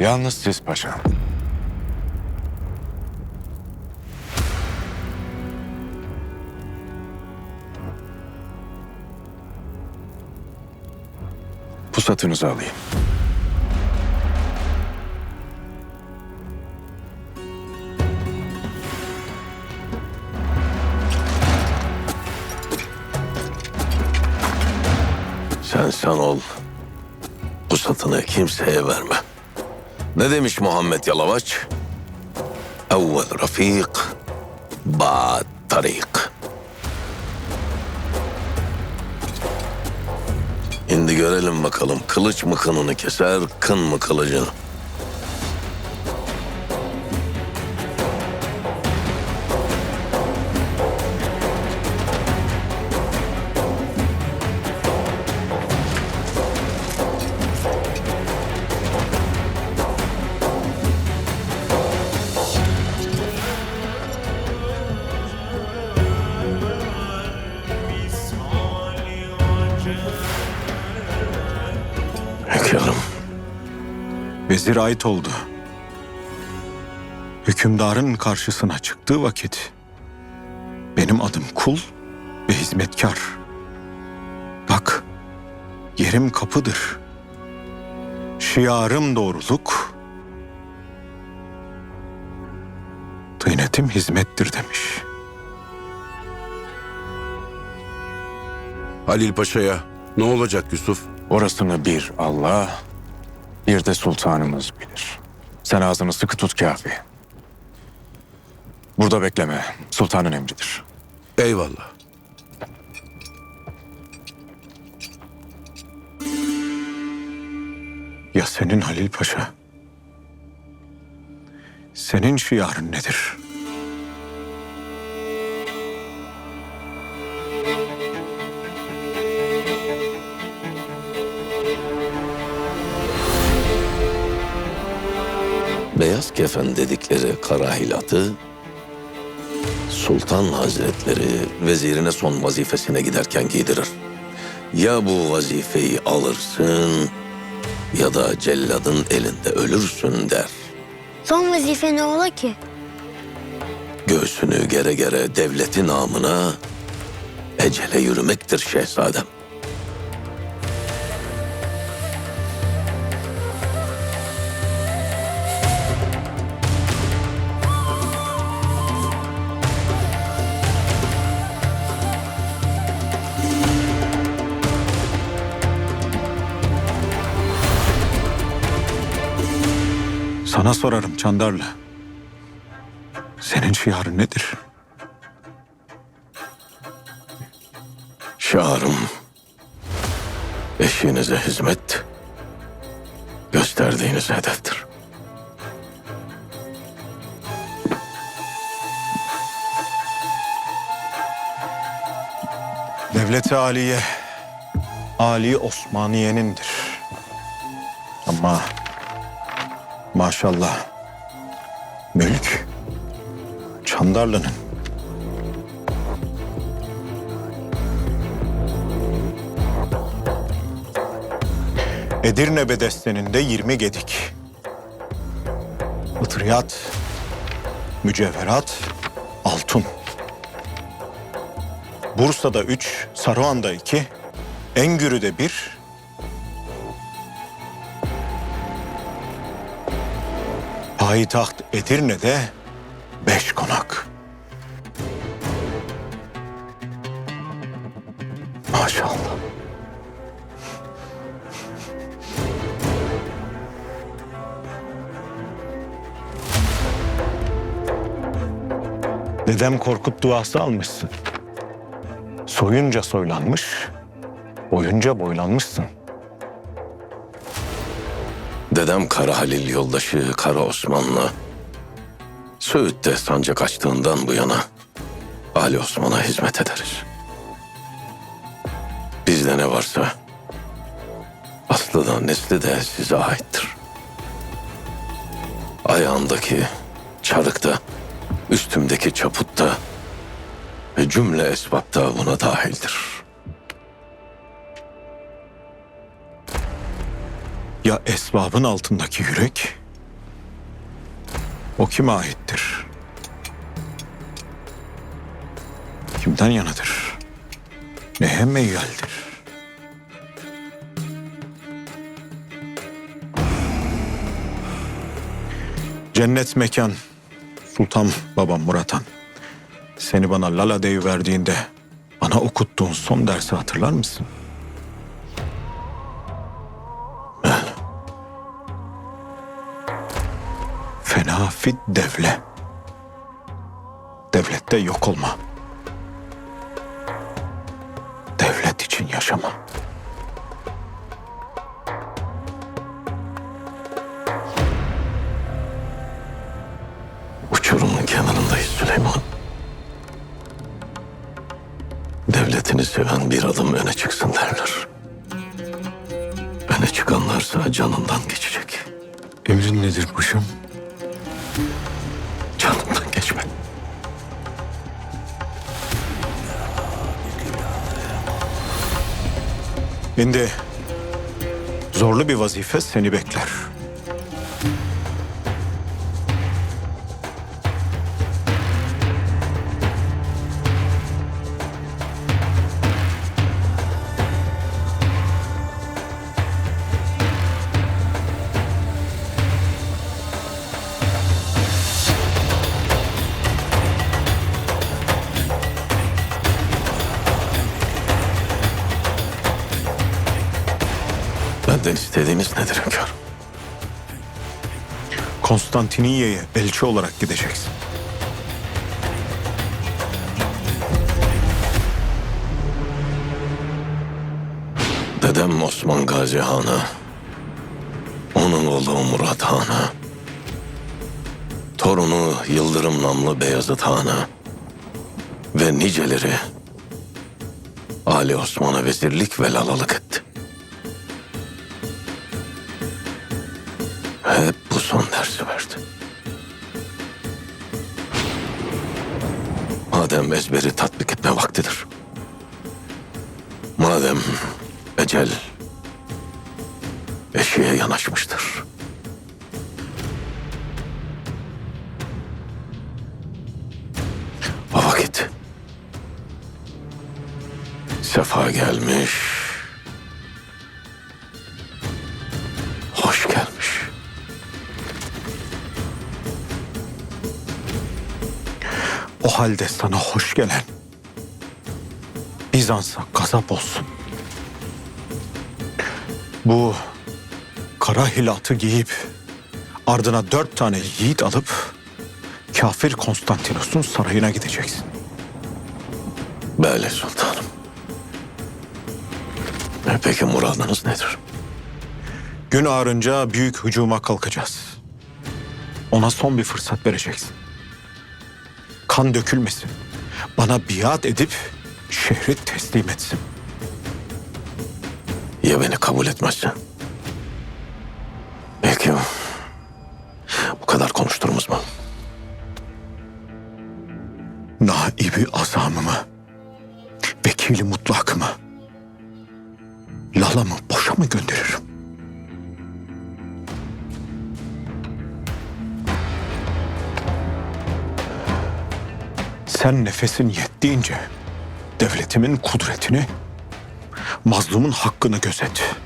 Yalnız siz paşam. Pusatınızı alayım. Sen sen ol. Pusatını kimseye verme. Ne demiş Muhammed Yalavaç? Evvel rafik, ba'd tarik. Şimdi görelim bakalım kılıç mı kınını keser, kın mı kılıcını? Vezir ait oldu. Hükümdarın karşısına çıktığı vakit benim adım kul ve hizmetkar. Bak, yerim kapıdır. Şiarım doğruluk, tıynetim hizmettir demiş. Halil Paşa'ya ne olacak Yusuf? Orasını bir Allah, bir de sultanımız bilir. Sen ağzını sıkı tut kafi. Burada bekleme. Sultanın emridir. Eyvallah. Ya senin Halil Paşa? Senin şiarın nedir? Beyaz kefen dedikleri kara hilatı, Sultan Hazretleri vezirine son vazifesine giderken giydirir. Ya bu vazifeyi alırsın ya da celladın elinde ölürsün der. Son vazife ne ola ki? Göğsünü gere gere devleti namına ecele yürümektir şehzadem. Sana sorarım Çandarlı. Senin şiarın nedir? Şarım, eşinize hizmet, gösterdiğiniz hedeftir. Devleti Aliye, Ali Osmaniye'nindir. Ama maşallah mülk Çandarlı'nın. Edirne Bedesteni'nde 20 gedik. Itriyat, mücevherat, altın. Bursa'da üç, Saruhan'da iki, Engürü'de bir. Payitaht Edirne'de beş konak. Maşallah. Dedem Korkut duası almışsın. Soyunca soylanmış, boyunca boylanmışsın. Dedem Kara Halil yoldaşı Kara Osmanlı. Söğüt'te sancak açtığından bu yana Ali Osman'a hizmet ederiz. Bizde ne varsa aslı da nesli de size aittir. Ayağımdaki çarık da, üstümdeki çaput da ve cümle esbab da buna dahildir. Ya esbabın altındaki yürek O kime aittir? Kimden yanadır? Neye meyyaldir? Cennet mekan, Sultan babam Muratan. Seni bana Lala deyi verdiğinde bana okuttuğun son dersi hatırlar mısın? Fit devle. Devlette yok olma. Devlet için yaşama. Uçurumun kenarındayız Süleyman. Devletini seven bir adım öne çıksın derler. Öne çıkanlarsa canından geçecek. Emrin nedir paşam? Şimdi zorlu bir vazife seni bekler. Benden istediğiniz nedir hünkârım? Konstantiniyye'ye elçi olarak gideceksin. Dedem Osman Gazi Han'a, onun oğlu Murat Han'a, torunu Yıldırım namlı Beyazıt Han'a ve niceleri Ali Osman'a vezirlik ve lalalık etti. Madem ezberi tatbik etme vaktidir. Madem ecel eşiğe yanaşmıştır. O vakit sefa gelmiş, halde sana hoş gelen Bizans'a gazap olsun. Bu kara hilatı giyip ardına dört tane yiğit alıp kafir Konstantinos'un sarayına gideceksin. Böyle sultanım. E Peki muradınız nedir? Gün ağarınca büyük hücuma kalkacağız. Ona son bir fırsat vereceksin. Kan dökülmesin. Bana biat edip şehri teslim etsin. Ya beni kabul etmezse? Belki bu kadar konuşturumuz mu? Naibi azamımı, vekili mutlakımı, lalamı boşa mı gönderirim? Sen nefesin yettiğince devletimin kudretini, mazlumun hakkını gözet.